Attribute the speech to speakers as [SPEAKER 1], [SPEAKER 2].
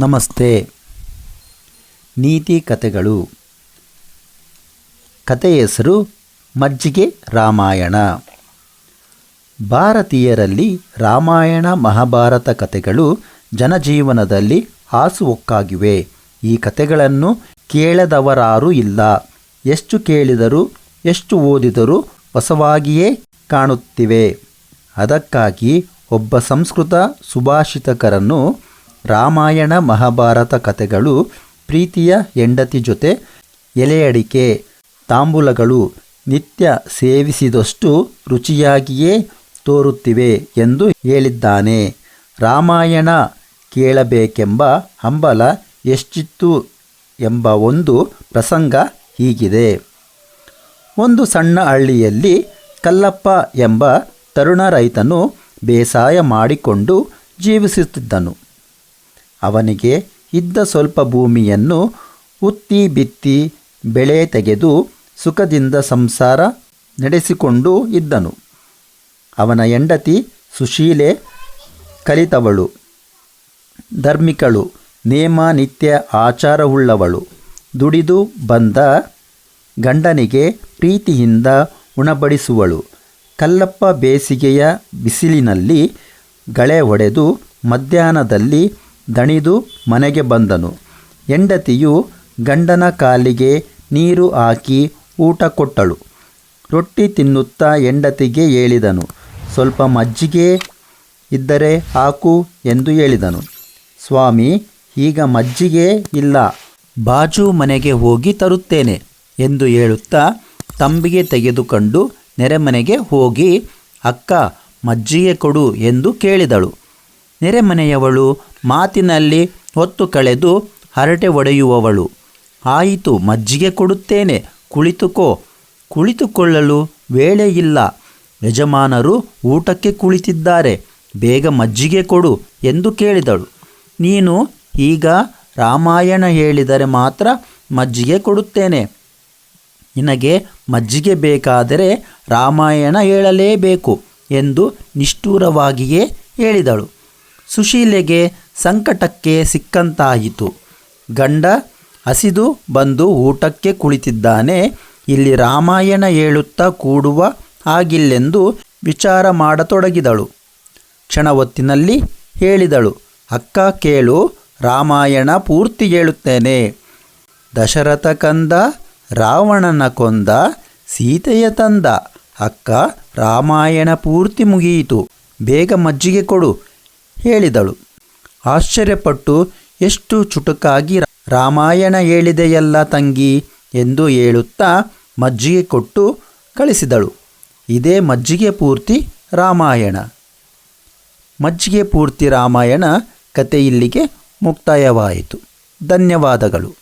[SPEAKER 1] ನಮಸ್ತೆ. ನೀತಿ ಕಥೆಗಳು. ಕಥೆಯ ಹೆಸರು ಮಜ್ಜಿಗೆ ರಾಮಾಯಣ. ಭಾರತೀಯರಲ್ಲಿ ರಾಮಾಯಣ ಮಹಾಭಾರತ ಕಥೆಗಳು ಜನಜೀವನದಲ್ಲಿ ಹಾಸುಹೊಕ್ಕಾಗಿವೆ ಈ ಕಥೆಗಳನ್ನು ಕೇಳದವರಾರೂ ಇಲ್ಲ. ಎಷ್ಟು ಕೇಳಿದರೂ, ಎಷ್ಟು ಓದಿದರೂ ಹೊಸವಾಗಿಯೇ ಕಾಣುತ್ತಿವೆ. ಅದಕ್ಕಾಗಿ ಒಬ್ಬ ಸಂಸ್ಕೃತ ಸುಭಾಷಿತಕರನ್ನು ರಾಮಾಯಣ ಮಹಾಭಾರತ ಕಥೆಗಳು ಪ್ರೀತಿಯ ಹೆಂಡತಿ ಜೊತೆ ಎಲೆಯಡಿಕೆ, ತಾಂಬೂಲಗಳು ನಿತ್ಯ ಸೇವಿಸಿದಷ್ಟು ರುಚಿಯಾಗಿಯೇ ತೋರುತ್ತಿವೆ ಎಂದು ಹೇಳಿದ್ದಾನೆ. ರಾಮಾಯಣ ಕೇಳಬೇಕೆಂಬ ಹಂಬಲ ಎಷ್ಟಿತ್ತು ಎಂಬ ಒಂದು ಪ್ರಸಂಗ ಹೀಗಿದೆ. ಒಂದು ಸಣ್ಣ ಹಳ್ಳಿಯಲ್ಲಿ ಕಲ್ಲಪ್ಪ ಎಂಬ ತರುಣ ರೈತನು ಬೇಸಾಯ ಮಾಡಿಕೊಂಡು ಜೀವಿಸುತ್ತಿದ್ದನು. ಅವನಿಗೆ ಇದ್ದ ಸ್ವಲ್ಪ ಭೂಮಿಯನ್ನು ಉತ್ತಿ ಬಿತ್ತಿ ಬೆಳೆ ತೆಗೆದು ಸುಖದಿಂದ ಸಂಸಾರ ನಡೆಸಿಕೊಂಡು ಇದ್ದನು. ಅವನ ಹೆಂಡತಿ ಸುಶೀಲೆ ಕಲಿತವಳು. ಧರ್ಮಿಕಳು ನೇಮ, ನಿತ್ಯ, ಆಚಾರವುಳ್ಳವಳು. ದುಡಿದು ಬಂದ ಗಂಡನಿಗೆ ಪ್ರೀತಿಯಿಂದ ಉಣಬಡಿಸುವಳು. ಕಲ್ಲಪ್ಪ ಬೇಸಿಗೆಯ ಬಿಸಿಲಿನಲ್ಲಿ ಗಳೆ ಹೊಡೆದು ಮಧ್ಯಾಹ್ನದಲ್ಲಿ ದಣಿದು ಮನೆಗೆ ಬಂದನು. ಹೆಂಡತಿಯು ಗಂಡನ ಕಾಲಿಗೆ ನೀರು ಹಾಕಿ ಊಟ ಕೊಟ್ಟಳು. ರೊಟ್ಟಿ ತಿನ್ನುತ್ತಾ ಹೆಂಡತಿಗೆ ಹೇಳಿದನು. ಸ್ವಲ್ಪ ಮಜ್ಜಿಗೆ ಇದ್ದರೆ ಹಾಕು ಎಂದು ಹೇಳಿದನು. ಸ್ವಾಮಿ, ಈಗ ಮಜ್ಜಿಗೆ ಇಲ್ಲ. ಬಾಜು ಮನೆಗೆ ಹೋಗಿ ತರುತ್ತೇನೆ ಎಂದು ಹೇಳುತ್ತಾ ತಂಬಿಗೆ ತೆಗೆದುಕೊಂಡು ನೆರೆಮನೆಗೆ ಹೋಗಿ, ಅಕ್ಕ, ಮಜ್ಜಿಗೆ ಕೊಡು ಎಂದು ಕೇಳಿದಳು. ನೆರೆಮನೆಯವಳು ಮಾತಿನಲ್ಲಿ ಹೊತ್ತು ಕಳೆದು ಹರಟೆ ಒಡೆಯುವವಳು ಆಯಿತು, ಮಜ್ಜಿಗೆ ಕೊಡುತ್ತೇನೆ, ಕುಳಿತುಕೋ. ಕುಳಿತುಕೊಳ್ಳಲು ವೇಳೆ ಇಲ್ಲ. ಯಜಮಾನರು ಊಟಕ್ಕೆ ಕುಳಿತಿದ್ದಾರೆ, ಬೇಗ ಮಜ್ಜಿಗೆ ಕೊಡು ಎಂದು ಕೇಳಿದಳು. ನೀನು ಈಗ ರಾಮಾಯಣ ಹೇಳಿದರೆ ಮಾತ್ರ ಮಜ್ಜಿಗೆ ಕೊಡುತ್ತೇನೆ. ನಿನಗೆ ಮಜ್ಜಿಗೆ ಬೇಕಾದರೆ ರಾಮಾಯಣ ಹೇಳಲೇಬೇಕು ಎಂದು ನಿಷ್ಠೂರವಾಗಿಯೇ ಹೇಳಿದಳು. ಸುಶೀಲೆಗೆ ಸಂಕಟಕ್ಕೆ ಸಿಕ್ಕಂತಾಯಿತು. ಗಂಡ ಹಸಿದು ಬಂದು ಊಟಕ್ಕೆ ಕುಳಿತಿದ್ದಾನೆ. ಇಲ್ಲಿ ರಾಮಾಯಣ ಹೇಳುತ್ತಾ ಕೂಡುವ ಆಗಿಲ್ಲೆಂದು ವಿಚಾರ ಮಾಡತೊಡಗಿದಳು. ಕ್ಷಣ ಹೊತ್ತಿನಲ್ಲಿ ಹೇಳಿದಳು, ಅಕ್ಕ ಕೇಳು, ರಾಮಾಯಣ ಪೂರ್ತಿ ಹೇಳುತ್ತೇನೆ. ದಶರಥ ಕಂದ, ರಾವಣನ ಕೊಂದ, ಸೀತೆಯ ತಂದ. ಅಕ್ಕ, ರಾಮಾಯಣ ಪೂರ್ತಿ ಮುಗಿಯಿತು. ಬೇಗ ಮಜ್ಜಿಗೆ ಕೊಡು. ಹೇಳಿದಳು. ಆಶ್ಚರ್ಯಪಟ್ಟು, ಎಷ್ಟು ಚುಟುಕಾಗಿ ರಾಮಾಯಣ ಹೇಳಿದೆಯಲ್ಲ ತಂಗಿ ಎಂದು ಹೇಳುತ್ತಾ ಮಜ್ಜಿಗೆ ಕೊಟ್ಟು ಕಳಿಸಿದಳು. ಇದೇ ಮಜ್ಜಿಗೆ ಪೂರ್ತಿ ರಾಮಾಯಣ. ಮಜ್ಜಿಗೆ ಪೂರ್ತಿ ರಾಮಾಯಣ ಕತೆ ಇಲ್ಲಿಗೆ ಮುಕ್ತಾಯವಾಯಿತು. ಧನ್ಯವಾದಗಳು.